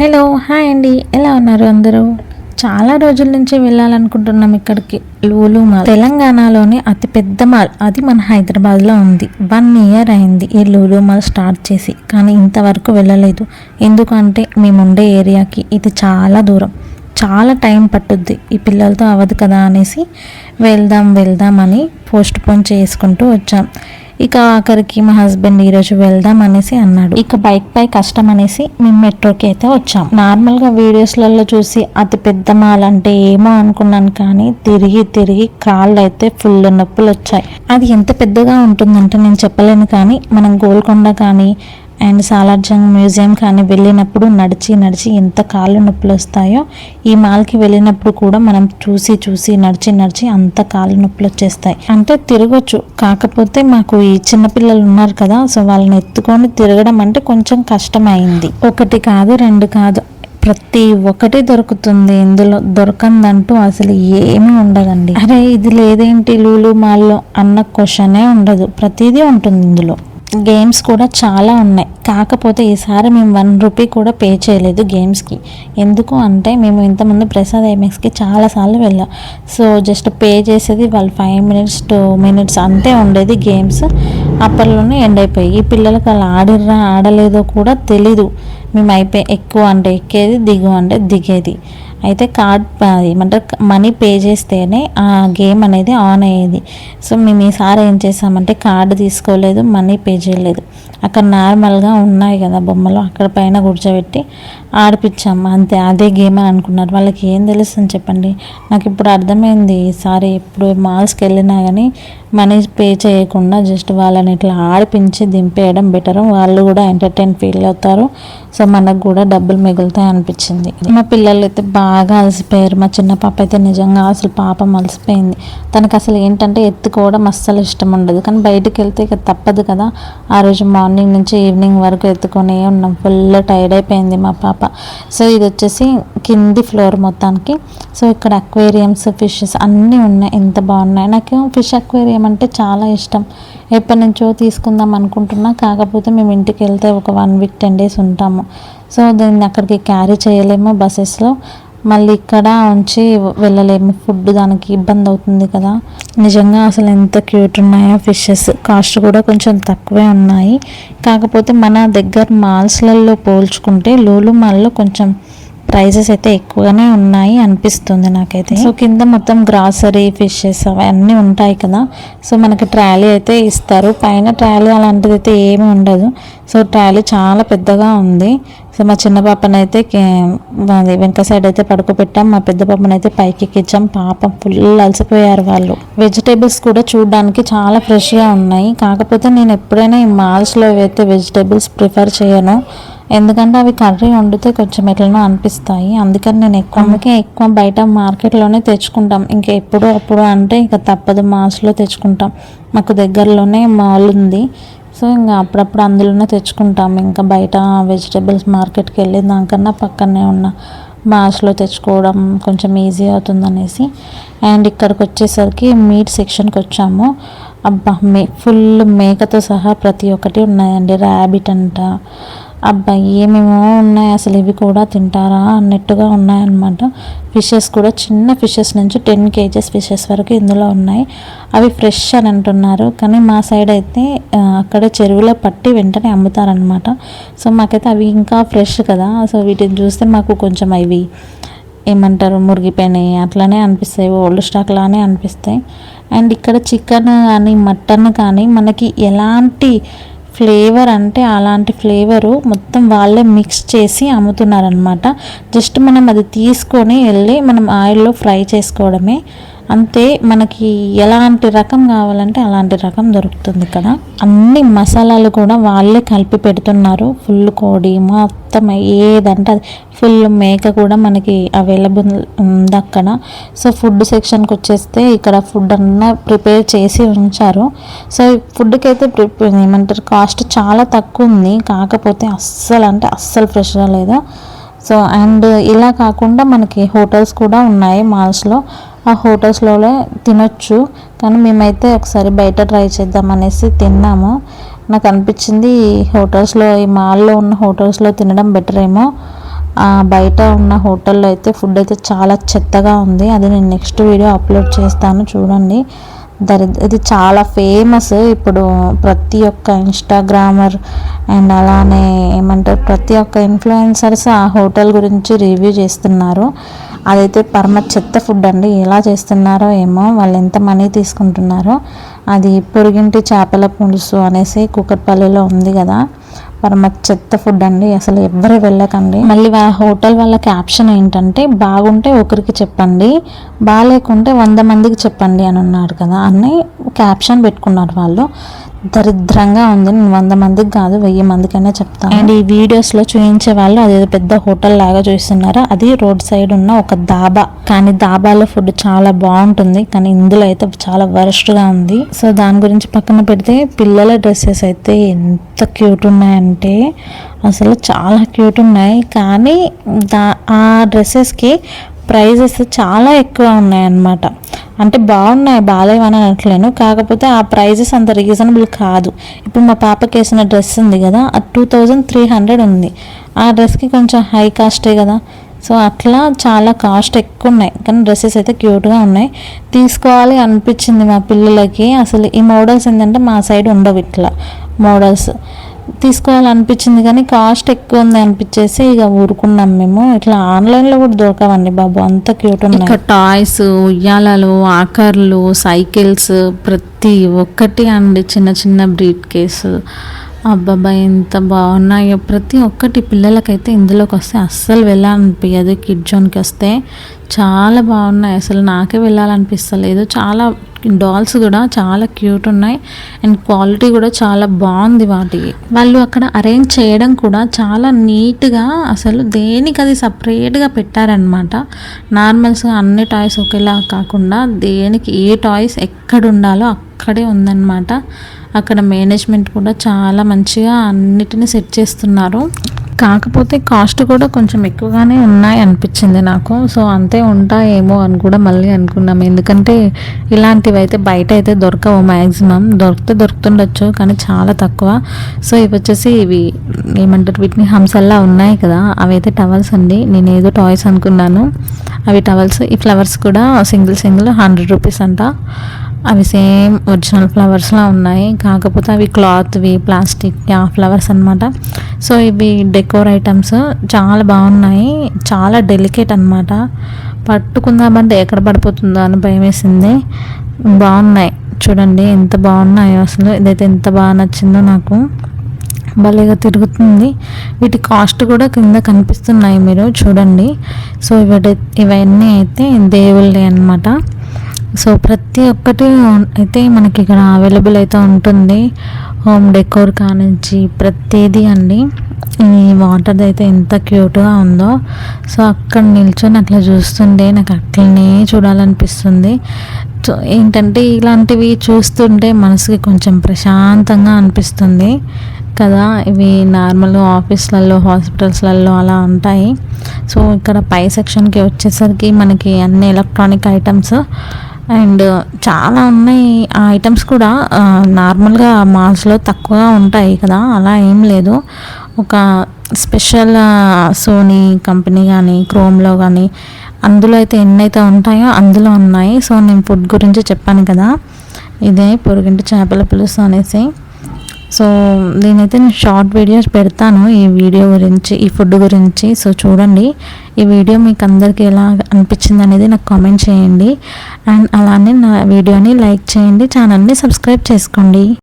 Hello hi అండి. ఎలా ఉన్నారు అందరూ? చాలా రోజుల నుంచి వెళ్ళాలనుకుంటున్నాం ఇక్కడికి. లూలు మాల్. తెలంగాణలోని అతిపెద్ద మాల్. అది మన హైదరాబాద్లో ఉంది. వన్ ఇయర్ అయింది ఈ లూలు మాల్ స్టార్ట్ చేసి. కానీ ఇంతవరకు వెళ్ళలేదు. ఎందుకంటే మేము ఉండే ఏరియాకి ఇది చాలా దూరం. చాలా టైం పట్టుద్ది. ఈ పిల్లలతో అవ్వదు కదా అనేసి వెళ్దాం వెళ్దాం అని పోస్ట్ పోన్ చేసుకుంటూ వచ్చాం. ఇక ఆఖరికి మా హస్బెండ్ ఈరోజు వెళ్దాం అనేసి అన్నాడు. ఇక బైక్ పై కష్టం అనేసి మేము మెట్రోకి అయితే వచ్చాం. నార్మల్గా వీడియోస్లలో చూసి అతి పెద్ద మాల్ అంటే ఏమో అనుకున్నాను కానీ తిరిగి తిరిగి కాళ్ళు అయితే ఫుల్ నొప్పులు వచ్చాయి. అది ఎంత పెద్దగా ఉంటుందంటే నేను చెప్పలేను కానీ మనం గోల్కొండ కానీ అండ్ సాలార్జంగ్ మ్యూజియం కానీ వెళ్ళినప్పుడు నడిచి నడిచి ఎంత కాళ్ళు నొప్పులు వస్తాయో ఈ మాల్కి వెళ్ళినప్పుడు కూడా మనం చూసి చూసి నడిచి నడిచి అంత కాళ్ళు నొప్పులు వచ్చేస్తాయి. అంటే తిరగచ్చు. కాకపోతే మాకు ఈ చిన్నపిల్లలు ఉన్నారు కదా సో వాళ్ళని ఎత్తుకొని తిరగడం అంటే కొంచెం కష్టమైంది. ఒకటి కాదు రెండు కాదు. ప్రతి ఒక్కటి దొరుకుతుంది ఇందులో. దొరకందంటూ అసలు ఏమీ ఉండదండి. అరే ఇది లేదేంటి లూలు మాల్లో అన్న క్వశ్చనే ఉండదు. ప్రతిదీ ఉంటుంది ఇందులో. గేమ్స్ కూడా చాలా ఉన్నాయి. కాకపోతే ఈసారి మేము వన్ రూపీ కూడా పే చేయలేదు గేమ్స్కి ఎందుకు అంటే మేము ఇంతమంది ప్రసాద్ ఐమెక్స్కి చాలాసార్లు వెళ్ళాం. సో జస్ట్ పే చేసేది వాళ్ళు ఫైవ్ మినిట్స్ టూ మినిట్స్ అంతే ఉండేది గేమ్స్ అప్పట్లోనే ఎండ్ అయిపోయి. ఈ పిల్లలకి అలా ఆడిర్రా ఆడలేదో కూడా తెలీదు. మేము అయిపోయి ఎక్కువ అంటే ఎక్కేది దిగు అంటే దిగేది. అయితే కార్డ్ ఏమంటారు మనీ పే చేస్తేనే ఆ గేమ్ అనేది ఆన్ అయ్యేది. సో మేము ఈసారి ఏం చేసామంటే కార్డు తీసుకోలేదు మనీ పే చేయలేదు. అక్కడ నార్మల్గా ఉన్నాయి కదా బొమ్మలు అక్కడ పైన కూర్చోబెట్టి ఆడిపించాము అంతే అదే గేమ్ అని అనుకున్నారు. వాళ్ళకి ఏం తెలుస్తుంది చెప్పండి? నాకు ఇప్పుడు అర్థమైంది ఈసారి ఇప్పుడు మాల్స్కి వెళ్ళినా కానీ మనీ పే చేయకుండా జస్ట్ వాళ్ళని ఇట్లా ఆడిపించి దింపేయడం బెటర్ వాళ్ళు కూడా ఎంటర్టైన్ ఫీల్ అవుతారు. సో మనకు కూడా డబ్బులు మిగులుతాయి అనిపించింది. మా పిల్లలు అయితే బాగా అలసిపోయారు. మా చిన్న పాప అయితే నిజంగా అసలు పాపం అలసిపోయింది. తనకు అసలు ఏంటంటే ఎత్తుకోవడం అస్సలు ఇష్టం ఉండదు. కానీ బయటకు వెళ్తే ఇక తప్పదు కదా. ఆ రోజు మార్నింగ్ నుంచి ఈవినింగ్ వరకు ఎత్తుకొని ఉన్నాం. ఫుల్ టైర్డ్ అయిపోయింది మా పాప. సో ఇది వచ్చేసి కింది ఫ్లోర్ మొత్తానికి. సో ఇక్కడ అక్వేరియంస్ ఫిషెస్ అన్నీ ఉన్నాయి. ఎంత బాగున్నాయి. నాకు ఫిష్ అక్వేరియం అంటే చాలా ఇష్టం. ఎప్పటి నుంచో తీసుకుందాం అనుకుంటున్నా. కాకపోతే మేము ఇంటికి వెళ్తే ఒక వన్ వీక్ టెన్ డేస్ ఉంటాము. సో దీన్ని అక్కడికి క్యారీ చేయలేము బస్సెస్లో. మళ్ళీ ఇక్కడ ఉంచి వెళ్ళలేము. ఫుడ్ దానికి ఇబ్బంది అవుతుంది కదా. నిజంగా అసలు ఎంత క్యూట్ ఉన్నాయో ఫిషెస్. కాస్ట్ కూడా కొంచెం తక్కువే ఉన్నాయి. కాకపోతే మన దగ్గర మాల్స్లలో పోల్చుకుంటే లూలు మాల్లో కొంచెం ప్రైజెస్ అయితే ఎక్కువగానే ఉన్నాయి అనిపిస్తుంది నాకైతే. సో కింద మొత్తం గ్రాసరీ ఫిషెస్ అవన్నీ ఉంటాయి కదా. సో మనకి ట్రాలీ అయితే ఇస్తారు. పైన ట్రాలీ అలాంటిది అయితే ఏమీ ఉండదు. సో ట్రాలీ చాలా పెద్దగా ఉంది. సో మా చిన్న పాపనైతే అది వెనక సైడ్ అయితే పడుకోబెట్టాం. మా పెద్ద పాపనైతే పైకి ఎక్కించాం. పాపం ఫుల్ అలసిపోయారు వాళ్ళు. వెజిటేబుల్స్ కూడా చూడడానికి చాలా ఫ్రెష్గా ఉన్నాయి. కాకపోతే నేను ఎప్పుడైనా ఈ మాల్స్లో అయితే వెజిటేబుల్స్ ప్రిఫర్ చేయను ఎందుకంటే అవి కర్రీ వండితే కొంచెం ఎట్లనో అనిపిస్తాయి. అందుకని నేను ఎక్కువ అందుకే ఎక్కువ బయట మార్కెట్లోనే తెచ్చుకుంటాం. ఇంకా ఎప్పుడు అప్పుడు అంటే ఇంకా తప్పదు మాల్స్లో తెచ్చుకుంటాం. మాకు దగ్గరలోనే మాల్ ఉంది. సో ఇంకా అప్పుడప్పుడు అందులోనే తెచ్చుకుంటాం. ఇంకా బయట వెజిటేబుల్స్ మార్కెట్కి వెళ్ళి దానికన్నా పక్కనే ఉన్న మాస్లో తెచ్చుకోవడం కొంచెం ఈజీ అవుతుంది అనేసి అండ్ ఇక్కడికి వచ్చేసరికి మీట్ సెక్షన్కి వచ్చాము. అబ్బా మే ఫుల్ మేకతో సహా ప్రతి ఒక్కటి ఉన్నాయండి. ర్యాబిట్ అంట అబ్బాయి ఏమేమో ఉన్నాయి అసలు ఇవి కూడా తింటారా అన్నట్టుగా ఉన్నాయన్నమాట. ఫిషెస్ కూడా చిన్న ఫిషెస్ నుంచి టెన్ కేజెస్ ఫిషెస్ వరకు ఇందులో ఉన్నాయి. అవి ఫ్రెష్ అని అంటున్నారు కానీ మా సైడ్ అయితే అక్కడ చెరువులో పట్టి వెంటనే అమ్ముతారనమాట సో మాకైతే అవి ఇంకా ఫ్రెష్ కదా. సో వీటిని చూస్తే మాకు కొంచెం అవి ఏమంటారు మురిగిపోయినాయి అట్లానే అనిపిస్తాయి ఓల్డ్ స్టాక్ లానే అనిపిస్తాయి. అండ్ ఇక్కడ చికెన్ కానీ మటన్ కానీ మనకి ఎలాంటి ఫ్లేవర్ అంటే అలాంటి ఫ్లేవరు మొత్తం వాళ్ళే మిక్స్ చేసి అమ్ముతున్నారనమాట జస్ట్ మనం అది తీసుకొని వెళ్ళి మనం ఆయిల్లో ఫ్రై చేసుకోవడమే. అంతే మనకి ఎలాంటి రకం కావాలంటే అలాంటి రకం దొరుకుతుంది ఇక్కడ అన్ని మసాలాలు కూడా వాళ్ళే కలిపి పెడుతున్నారు. ఫుల్ కోడి మొత్తం ఏదంటే అది ఫుల్ మేక కూడా మనకి అవైలబుల్ ఉంది అక్కడ. సో ఫుడ్ సెక్షన్కి వచ్చేస్తే ఇక్కడ ఫుడ్ అన్న ప్రిపేర్ చేసి ఉంచారు. సో ఫుడ్కి అయితే ప్రిపేర్ ఏమంటారు కాస్ట్ చాలా తక్కువ ఉంది. కాకపోతే అస్సలు అంటే అస్సలు ఫ్రెష్గా లేదు. సో అండ్ ఇలా కాకుండా మనకి హోటల్స్ కూడా ఉన్నాయి మాల్స్లో. ఆ హోటల్స్లో తినొచ్చు. కానీ మేమైతే ఒకసారి బయట ట్రై చేద్దాం అనేసి తిన్నాము. నాకు అనిపించింది హోటల్స్లో ఈ మాల్లో ఉన్న హోటల్స్లో తినడం బెటర్ ఏమో. బయట ఉన్న హోటల్లో అయితే ఫుడ్ అయితే చాలా చెత్తగా ఉంది. అది నేను నెక్స్ట్ వీడియో అప్లోడ్ చేస్తాను చూడండి. దరి ఇది చాలా ఫేమస్. ఇప్పుడు ప్రతి ఒక్క ఇన్స్టాగ్రామర్ అండ్ అలానే ఏమంటారు ప్రతి ఒక్క ఇన్ఫ్లుయెన్సర్స్ ఆ హోటల్ గురించి రివ్యూ చేస్తున్నారు. అదైతే పరమ చెత్త ఫుడ్ అండి. ఎలా చేస్తున్నారో ఏమో వాళ్ళు ఎంత మనీ తీసుకుంటున్నారో అది పొరుగింటి చేపల పులుసు అనేసి కూకట్పల్లిలో ఉంది కదా. పరమ చెత్త ఫుడ్ అండి. అసలు ఎవ్వరు వెళ్ళకండి. మళ్ళీ హోటల్ వాళ్ళ క్యాప్షన్ ఏంటంటే బాగుంటే ఒకరికి చెప్పండి బాగాలేకుంటే వంద మందికి చెప్పండి అని అన్నారు కదా. అని క్యాప్షన్ పెట్టుకున్నారు వాళ్ళు. దరిద్రంగా ఉంది. నేను వంద మందికి కాదు వెయ్యి మందికైనా చెప్తాను. అండ్ ఈ వీడియోస్లో చూపించే వాళ్ళు అదేదో పెద్ద హోటల్ లాగా చూస్తున్నారు అది రోడ్ సైడ్ ఉన్న ఒక దాబా. కానీ దాబాలో ఫుడ్ చాలా బాగుంటుంది. కానీ ఇందులో అయితే చాలా వరస్ట్గా ఉంది. సో దాని గురించి పక్కన పెడితే పిల్లల డ్రెస్సెస్ అయితే ఎంత క్యూట్ ఉన్నాయంటే అసలు చాలా క్యూట్ ఉన్నాయి. కానీ దా ఆ డ్రెస్సెస్కి ప్రైజెస్ చాలా ఎక్కువ ఉన్నాయన్నమాట. అంటే బాగున్నాయి బాగాలేవని అనట్లేను. కాకపోతే ఆ ప్రైజెస్ అంత రీజనబుల్ కాదు. ఇప్పుడు మా పాపకి వేసిన డ్రెస్ ఉంది కదా అది టూ థౌజండ్ త్రీ హండ్రెడ్ ఉంది. ఆ డ్రెస్కి కొంచెం హై కాస్టే కదా. సో అట్లా చాలా కాస్ట్ ఎక్కువ ఉన్నాయి కానీ డ్రెస్సెస్ అయితే క్యూట్గా ఉన్నాయి. తీసుకోవాలి అనిపించింది మా పిల్లలకి. అసలు ఈ మోడల్స్ ఏంటంటే మా సైడ్ ఉండవు ఇట్లా మోడల్స్. తీసుకోవాలనిపించింది కానీ కాస్ట్ ఎక్కువ ఉంది అనిపించేసి ఇక ఊరుకున్నాం మేము. ఇట్లా ఆన్లైన్లో కూడా దొరకవండి బాబు అంత క్యూట్ ఉన్నాయి. టాయ్స్ ఉయ్యాలలు ఆకర్లు సైకిల్స్ ప్రతి ఒక్కటి అండి చిన్న చిన్న బ్రీట్ కేసు అబ్బాబా ఎంత బాగున్నాయో. ప్రతి ఒక్కటి పిల్లలకైతే ఇందులోకి వస్తే అస్సలు వెళ్ళాలనిపించదు కిడ్ జోన్కి వస్తే చాలా బాగున్నాయి. అసలు నాకే వెళ్ళాలనిపిస్తలేదు. చాలా డాల్స్ కూడా చాలా క్యూట్ ఉన్నాయి. అండ్ క్వాలిటీ కూడా చాలా బాగుంది వాటికి వాళ్ళు అక్కడ అరేంజ్ చేయడం కూడా చాలా నీట్గా అసలు దేనికి అది సపరేట్గా పెట్టారనమాట నార్మల్స్గా అన్ని టాయ్స్ ఒకేలా కాకుండా దేనికి ఏ టాయ్స్ ఎక్కడ ఉండాలో అక్కడే ఉందన్నమాట. అక్కడ మేనేజ్మెంట్ కూడా చాలా మంచిగా అన్నిటిని సెట్ చేస్తున్నారు. కాకపోతే కాస్ట్ కూడా కొంచెం ఎక్కువగానే ఉన్నాయి అనిపించింది నాకు. సో అంతే ఉంటాయేమో అని కూడా మళ్ళీ అనుకున్నాం. ఎందుకంటే ఇలాంటివి అయితే బయట అయితే దొరకవు మ్యాక్సిమం దొరికితే దొరుకుతుండొచ్చు కానీ చాలా తక్కువ. సో ఇవి వచ్చేసి ఇవి ఏమంటారు వీటిని హంసల్లా ఉన్నాయి కదా. అవి అయితే టవల్స్ అండి. నేను ఏదో టాయ్స్ అనుకున్నాను. అవి టవల్స్ ఈ ఫ్లవర్స్ కూడా సింగిల్ సింగిల్ హండ్రెడ్ రూపీస్ అంట. అవి సేమ్ ఒరిజినల్ ఫ్లవర్స్లా ఉన్నాయి. కాకపోతే అవి క్లాత్వి ప్లాస్టిక్ ఫ్లవర్స్ అనమాట సో ఇవి డెకోర్ ఐటమ్స్ చాలా బాగున్నాయి. చాలా డెలికేట్ అనమాట పట్టుకుందామంటే ఎక్కడ పడిపోతుందో అని భయం వేసింది. బాగున్నాయి. చూడండి ఎంత బాగున్నాయో అసలు. ఇదైతే ఎంత బాగా నచ్చిందో నాకు. భలేగా తిరుగుతుంది. వీటి కాస్ట్ కూడా కింద కనిపిస్తున్నాయి మీరు చూడండి. సో ఇవి ఇవన్నీ అయితే దేవుళ్ళే అనమాట సో ప్రతి ఒక్కటి అయితే మనకి ఇక్కడ అవైలబుల్ అయితే ఉంటుంది. హోమ్ డెకోర్ కానించి ప్రతిదీ అండి. ఈ వాటర్ అయితే ఎంత క్యూట్గా ఉందో. సో అక్కడ నిల్చొని అట్లా చూస్తుంటే నాకు అట్లనే చూడాలనిపిస్తుంది. సో ఏంటంటే ఇలాంటివి చూస్తుంటే మనసుకి కొంచెం ప్రశాంతంగా అనిపిస్తుంది కదా. ఇవి నార్మల్ ఆఫీస్లలో హాస్పిటల్స్లలో అలా ఉంటాయి. సో ఇక్కడ పై సెక్షన్కి వచ్చేసరికి మనకి అన్ని ఎలక్ట్రానిక్ ఐటమ్స్ అండ్ చాలా ఉన్నాయి ఆ ఐటమ్స్ కూడా. నార్మల్గా మాల్స్లో తక్కువగా ఉంటాయి కదా అలా ఏం లేదు. ఒక స్పెషల్ సోనీ కంపెనీ కానీ క్రోమ్లో కానీ అందులో అయితే ఎన్నైతే ఉంటాయో అందులో ఉన్నాయి. సో నేను ఫుడ్ గురించి చెప్పాను కదా. ఇదే పొరుగింటి చేపల పులుసు అనేసి. సో నేనైతే నేను షార్ట్ వీడియోస్ పెడతాను ఈ వీడియో గురించి ఈ ఫుడ్ గురించి. సో చూడండి ఈ వీడియో మీకు అందరికీ ఎలా అనిపించింది అనేది నాకు కామెంట్ చేయండి. అండ్ అలానే నా వీడియోని లైక్ చేయండి ఛానల్ని సబ్స్క్రైబ్ చేసుకోండి.